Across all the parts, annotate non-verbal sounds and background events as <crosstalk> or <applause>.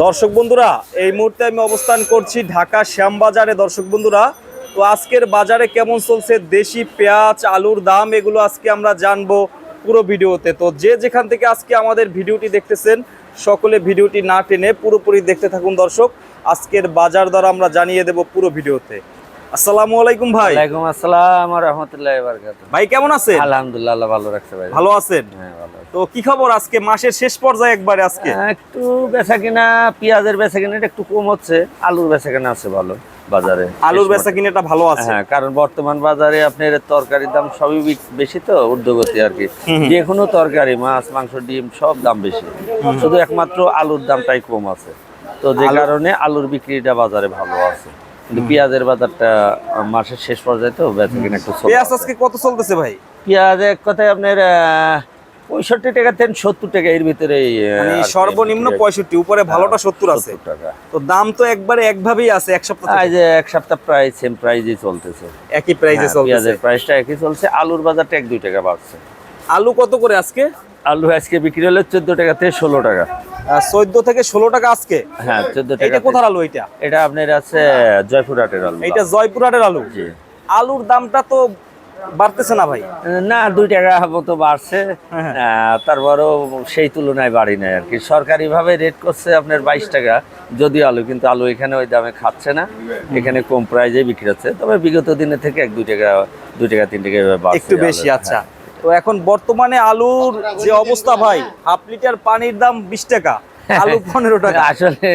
দর্শক বন্ধুরা, এই মুহূর্তে আমি অবস্থান করছি ঢাকা শ্যামবাজারে। দর্শক বন্ধুরা, তো আজকের বাজারে কেমন চলছে? দেশি পেঁয়াজ, আলুর দাম, এগুলো আজকে আমরা জানব পুরো ভিডিওতে। তো যে যেখান থেকে আজকে আমাদের ভিডিওটি দেখতেছেন, সকলে ভিডিওটি না টেনে পুরোপুরি দেখতে থাকুন দর্শক। আজকের বাজার দ্বারা আমরা জানিয়ে দেব পুরো ভিডিওতে। আসসালামু আলাইকুম ভাই। ওয়ালাইকুম আসসালাম রহমতুল্লাহ বারকাত ভাই কেমন আছেন? আলহামদুলিল্লাহ আল্লাহ ভালো রাখছে ভাই। ভালো আছেন? হ্যাঁ ভালো তো কি খবর আজকে? মাসের শেষ পর্যায়ে একবারে আজকে? হ্যাঁ, একটু বেচা কিনা পেঁয়াজের বেচা কিনাটা একটু কম হচ্ছে। আলুর বেচা কিনা আছে ভালো বাজারে। আলুর বেচা কিনেটা ভালো আছে। হ্যাঁ কারণ বর্তমান বাজারে আপনার তরকারির দাম সবই বেশি তো ঊর্ধ্বগতি আর কি। যে কোনো তরকারি মাছ মাংস ডিম সব দাম বেশি। শুধু একমাত্র আলুর দামটাই কম আছে। তো যে কারণে আলুর বিক্রিটা বাজারে ভালো আছে। কিন্তু পেঁয়াজের বাজারটা মাসের শেষ পর্যায়ে তো বেচা কিনা একটু পেঁয়াজ আজকে কত চলতেছে ভাই? পেঁয়াজ এক কথায় আপনার পঁয়ষট্টি টাকা থেকে সত্তর টাকা এর ভিতরে মানে সর্বনিম্ন পঁয়ষট্টি উপরে ভালোটা সত্তর আছে। তো দাম তো একবারে একভাবেই আছে এক সপ্তাহ যে এক সপ্তাহ প্রায় সেম প্রাইজই চলতেছে। একই প্রাইসে হ্যাঁ, চলতেছে। পেঁয়াজের প্রাইসটা একই চলছে আলুর বাজারটা এক দুই টাকা বাড়ছে। আলু কত করে আজকে? আলু আজকে বিক্রি হলো চোদ্দ টাকা থেকে ষোলো টাকা। চোদ্দ থেকে ষোলো টাকা আজকে? হ্যাঁ চোদ্দ টাকা এটা কোথার আলু এটা? এটা আপনার আছে জয়পুরহাটের আলু। এইটা জয়পুরহাটের আলু? আলুর দামটা তো বাড়তেছে না ভাই। না দুই টাকা মতো বাড়ছে। হ্যাঁ। আহ, তারপরেও সেই তুলনায় বাড়ি নাই আর কি। সরকারি ভাবে রেট করছে আপনার বাইশ টাকা। যদি আলু কিন্তু আলু এখানে ওই দামে খাচ্ছে না। এখানে কম প্রাইজে বিক্রি হচ্ছে। তবে বিগত দিনের থেকে এক দুই টাকা দুই টাকা তিন টাকা একটু বেশি আচ্ছা। তো এখন বর্তমানে আলুর যে অবস্থা ভাই, হাফ লিটার পানির দাম বিশ টাকা, আলু পনেরো টাকা। <laughs> আসলে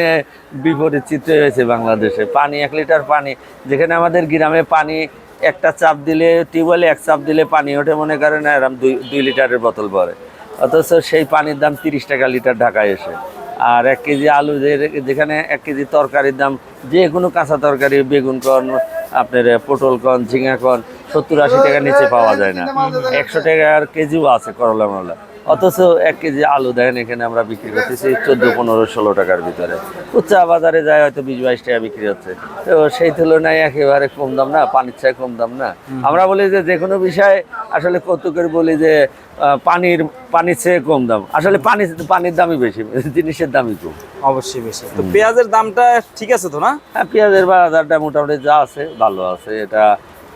বিপরীত চিত্র হয়েছে বাংলাদেশে। পানি, এক লিটার পানি, যেখানে আমাদের গ্রামে পানি একটা চাপ দিলে, টিউবওয়েলে এক চাপ দিলে পানি ওঠে, মনে করেন এরম দুই দুই লিটারের বোতল পরে অথচ সেই পানির দাম তিরিশ টাকা লিটার ঢাকায় এসে। আর এক কেজি আলু যেখানে এক কেজি তরকারির দাম, যে কোনো কাঁচা তরকারি, বেগুন কন আপনার পটল কন ঝিঙা কন, সত্তর আশি টাকার নিচে পাওয়া যায় না। একশো টাকার কেজিও আছে করলা মরলা অথচ এক কেজি আলু দেখেন এখানে আমরা বিক্রি করতেছি চোদ্দ পনেরো ষোলো টাকার ভিতরে। উচ্চা বাজারে যায় হয়তো বিশ বাইশ টাকা বিক্রি হচ্ছে। তো সেই তুলনায় একেবারে কম দাম না পানির চাই কম দাম না। আমরা বলি যে যে কোনো বিষয়ে আসলে কৌতুকের বলি যে পানির পানির চেয়ে কম দাম। আসলে পানি পানির দামই বেশি জিনিসের দামই কম। অবশ্যই বেশি। তো পেঁয়াজের দামটা ঠিক আছে তো না? হ্যাঁ পেঁয়াজের বাজারটা মোটামুটি যা আছে ভালো আছে। এটা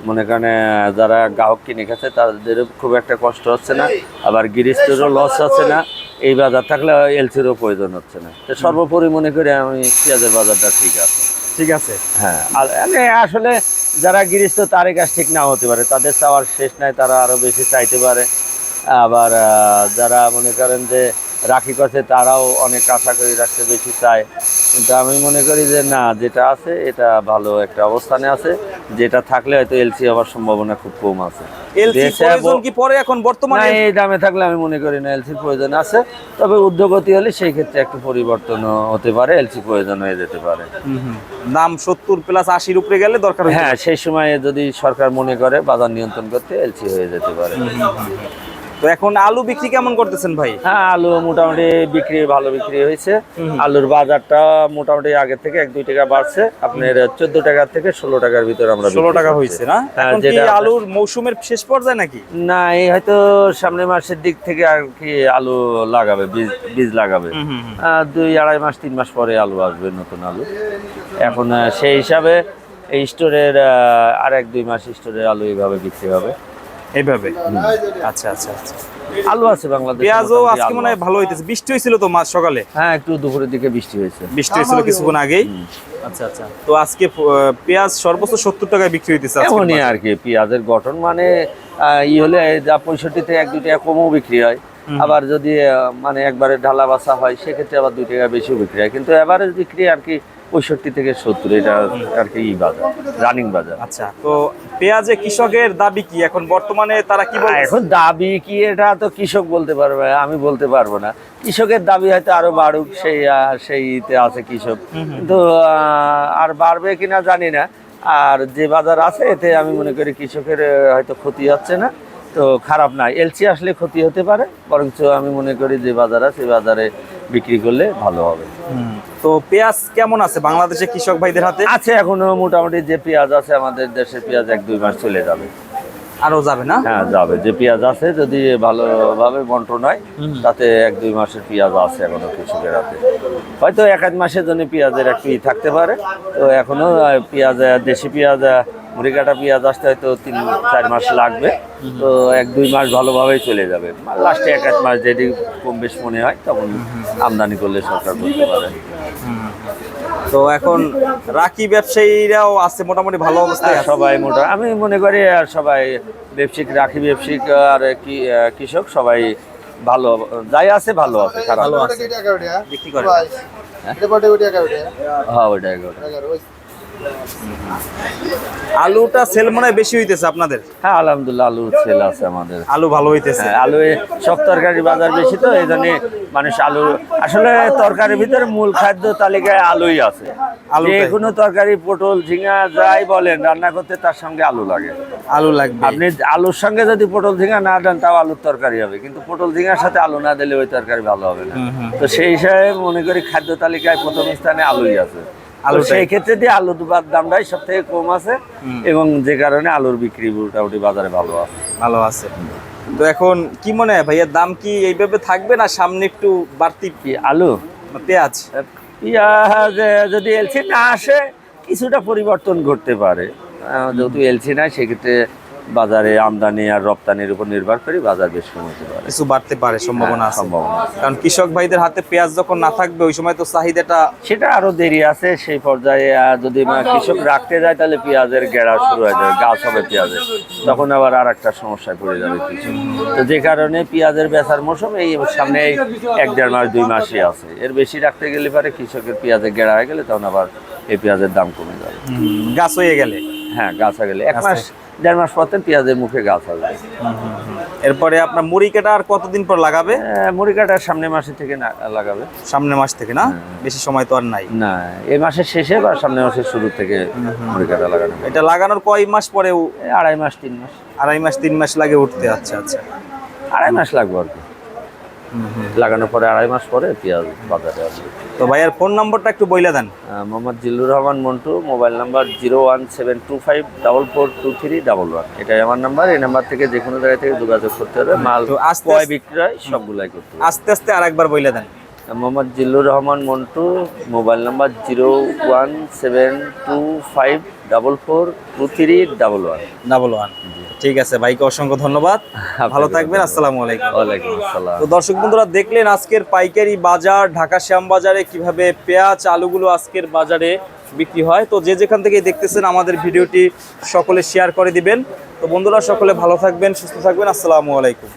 মনে করেন যারা গ্রাহক কিনে খাচ্ছে তাদের খুব একটা কষ্ট হচ্ছে না। আবার গৃহস্থেরও লস হচ্ছে না। এই বাজার থাকলে এলসিরও প্রয়োজন হচ্ছে না। তো সর্বোপরি মনে করি আমি পেঁয়াজের বাজারটা ঠিক আছে। ঠিক আছে। হ্যাঁ আর আসলে যারা গৃহস্থ তারই কাজ ঠিক না হতে পারে। তাদের চাওয়ার শেষ নাই তারা আরও বেশি চাইতে পারে। আবার যারা মনে করেন যে রাখি করছে তারাও অনেক আশা করি রাখতে বেশি চায়। কিন্তু আমি মনে করি যে না যেটা আছে এটা ভালো একটা অবস্থানে আছে। যেটা থাকলে হয়তো এলসি হওয়ার সম্ভাবনা খুব কম আছে। এলসি প্রয়োজন কি পরে এখন? বর্তমানে এই দামে থাকলে আমি মনে করি না এলসির প্রয়োজন আছে। তবে উদ্যোগতি হলে সেই ক্ষেত্রে একটু পরিবর্তন হতে পারে এলসি প্রয়োজন হয়ে যেতে পারে। দাম সত্তর প্লাস আশির উপরে গেলে দরকার হ্যাঁ সেই সময়ে যদি সরকার মনে করে বাজার নিয়ন্ত্রণ করতে এলসি হয়ে যেতে পারে। তো এখন আলু বিক্রি কেমন করতেছেন ভাই? হ্যাঁ আলু মোটামুটি বিক্রি ভালো বিক্রি হয়েছে। আলুর বাজারটা মোটামুটি আগের থেকে এক দুই টাকা বাড়ছে। আপনার চোদ্দ টাকা থেকে ষোলো টাকার ভিতরে আমরা ষোলো টাকা হয়েছে না? হ্যাঁ, যেটা আলুর মৌসুমের শেষ পর্যায়ে নাকি? না এই হয়তো সামনের মাসের দিক থেকে আর কি আলু লাগাবে বীজ বীজ লাগাবে। দুই আড়াই মাস তিন মাস পরে আলু আসবে নতুন আলু। এখন সেই হিসাবে এই স্টোরের আর এক দুই মাস স্টোরের আলু এইভাবে বিক্রি হবে। এইভাবে? আচ্ছা আচ্ছা আচ্ছা। আলু আছে বাংলাদেশ পেঁয়াজও আজকে মনে হয় ভালো হইতেছে। বৃষ্টি হয়েছিল তো মাছ সকালে? হ্যাঁ একটু দুপুরের দিকে বৃষ্টি হয়েছে। বৃষ্টি হয়েছিল কিছুক্ষণ আগেই। আচ্ছা আচ্ছা। তো আজকে পেঁয়াজ সর্বোচ্চ সত্তর টাকায় বিক্রি হইতেছে এমনই আর কি। পেঁয়াজের গঠন মানে ই হলে যা পঁয়ষট্টি থেকে এক দুই টাকা কমও বিক্রি হয়। আবার যদি মানে একবারে ঢালা বাসা হয় সেক্ষেত্রে আবার দুই টাকা বেশিও বিক্রি হয়। কিন্তু এভারেজ বিক্রি আর কি পঁয়ষট্টি থেকে সত্তর এটা আর কি বাজার রানিং বাজার। আচ্ছা তো পেঁয়াজে কৃষকের দাবি কি? এখন বর্তমানে তারা কি বলে এখন দাবি কি এটা তো কৃষক বলতে পারবে আমি বলতে পারব না। কৃষকের দাবি হয়তো আরও বাড়ুক সেই সেইতে আছে কৃষক। কিন্তু আহ, আর বাড়বে কিনা জানি না। আর যে বাজার আছে এতে আমি মনে করি কৃষকের হয়তো ক্ষতি হচ্ছে না। তো খারাপ না এলসি আসলে ক্ষতি হতে পারে বরঞ্চ আমি মনে করি যে বাজার আছে সেই বাজারে বিক্রি করলে ভালো হবে। তো পেঁয়াজ কেমন আছে বাংলাদেশে কৃষক ভাইদের হাতে? আছে এখনও মোটামুটি যে পেঁয়াজ আছে আমাদের দেশের পেঁয়াজ এক দুই মাস চলে যাবে। আরও যাবে না? হ্যাঁ যাবে। যে পেঁয়াজ আছে যদি ভালোভাবে বন্টন হয়। তাতে এক দুই মাসের পেঁয়াজ আছে এখনও কৃষকের হাতে। হয়তো এক এক মাসের জন্য পেঁয়াজের একটু ই থাকতে পারে তো এখনও পেঁয়াজ দেশি পেঁয়াজ মুড়ি কাটা পেঁয়াজ আসতে হয়তো তিন চার মাস লাগবে। তো এক দুই মাস ভালোভাবেই চলে যাবে। লাস্টে এক এক মাস যদি কম বেশ মনে হয় তখন আমদানি করলে সরকার করতে পারে। তো এখন রাখি ব্যবসায়ীরাও আছে মোটামুটি ভালো অবস্থায় সবাই মোটা আমি মনে করি আর সবাই ব্যবসায়িক রাখি ব্যবসায়িক আর কি কৃষক সবাই ভালো যাই আছে ভালো আছে খারাপ ভালো আছে। বিক্রি করে। হ্যাঁ ওইটাই ওইটাই। আলুটা সেল মনে হয় বেশি হইতেছে আপনাদের? হ্যাঁ আলহামদুলিল্লাহ আলু সেল আছে আমাদের। আলু ভালো হইতেছে। হ্যাঁ, আলু সব তরকারি বাজার বেশি তো এই জন্য মানুষ আলু আসলে তরকারির ভিতরে মূল খাদ্য তালিকায় আলুই আছে। আলুটাই। যে কোনো তরকারি পটল ঝিঙা যাই বলেন রান্না করতে তার সঙ্গে আলু লাগে। আলু লাগবে। আপনি আলুর সঙ্গে যদি পটল ঝিঙা না দেন তাও আলুর তরকারি হবে। কিন্তু পটল ঝিঙার সাথে আলু না দিলে ওই তরকারি ভালো হবে না। তো সেই হিসাবে মনে করি খাদ্য তালিকায় প্রথম স্থানে আলুই আছে। সেই ক্ষেত্রে দিয়ে আলুর দুবার দামটাই সব থেকে কম আছে এবং যে কারণে আলুর বিক্রি মোটামুটি বাজারে ভালো আছে। ভালো আছে। তো এখন কি মনে হয় ভাইয়ের দাম কি এইভাবে থাকবে না সামনে একটু বাড়তি কি আলু? পেঁয়াজ? পেঁয়াজ যদি এলসি না আসে কিছুটা পরিবর্তন ঘটতে পারে। যেহেতু এলসি নাই সেক্ষেত্রে বাজারে আমদানি আর রপ্তানির উপর নির্ভর করে বাজার বেশ কম হতে পারে কিছু বাড়তে পারে সম্ভাবনা আছে। সম্ভাবনা কারণ কৃষক ভাইদের হাতে পেঁয়াজ যখন না থাকবে ওই সময় তো চাহিদাটা সেটা আরও দেরি আছে সেই পর্যায়ে যদি মা- কৃষক রাখতে যায় তাহলে পেঁয়াজের গেড়া শুরু হয়ে যাবে গাছ হবে পেঁয়াজের। তখন আবার আর একটা সমস্যায় পড়ে যাবে কৃষক তো যে কারণে পেঁয়াজের বেচার মৌসুম এই সামনে এক দেড় মাস দুই মাসই আছে। এর বেশি রাখতে গেলে পারে কৃষকের পেঁয়াজের গেড়া হয়ে গেলে তখন আবার এই পেঁয়াজের দাম কমে যাবে। গাছ হয়ে গেলে। হ্যাঁ গাছ হয়ে গেলে। এক মাস দেড় মাস পর পেঁয়াজের মুখে গাছ হবে এরপরে আপনার মুড়ি কাটা আর কতদিন পর লাগাবে? আহ, মুড়ি কাটা সামনে মাসে থেকে না লাগাবে। সামনে মাস থেকে না? বেশি সময় তো আর নাই। না এই মাসের শেষে বা সামনে মাসের শুরু থেকে মুড়ি কাটা লাগানো এটা লাগানোর কয় মাস পরে আড়াই মাস তিন মাস। আড়াই মাস তিন মাস লাগে উঠতে আচ্ছা আচ্ছা। আড়াই মাস লাগবে আর কি। লাগানোর পরে আড়াই মাস পরে পেঁয়াজ বাজারে আসবে। তো ভাইয়ার ফোন নম্বরটা একটু বইলে দেন। Mohammad Jillur Rahman Montu mobile number zero one seven two five double four two three double one. এটাই আমার নাম্বার এই নাম্বার থেকে যে কোনো জায়গা থেকে যোগাযোগ করতে হবে। মাল ক্রয় বিক্রয় সবগুলাই করতে হবে। আস্তে আস্তে আর একবার বইলে দেন। Mohammad Jillur Rahman Montu mobile number zero one seven two five double four two three double one. Double one. ঠিক আছে ভাইকে অসংখ্য ধন্যবাদ। ভালো থাকবেন আসসালামু আলাইকুম। ওয়ালাইকুম আসসালাম। তো দর্শক বন্ধুরা দেখলেন আজকের পাইকারি বাজার ঢাকা শ্যাম বাজারে কীভাবে পেঁয়াজ আলুগুলো আজকের বাজারে বিক্রি হয়। তো যে যেখান থেকে দেখতেছেন আমাদের ভিডিওটি সকলে শেয়ার করে দিবেন। তো বন্ধুরা সকলে ভালো থাকবেন সুস্থ থাকবেন আসসালামু আলাইকুম।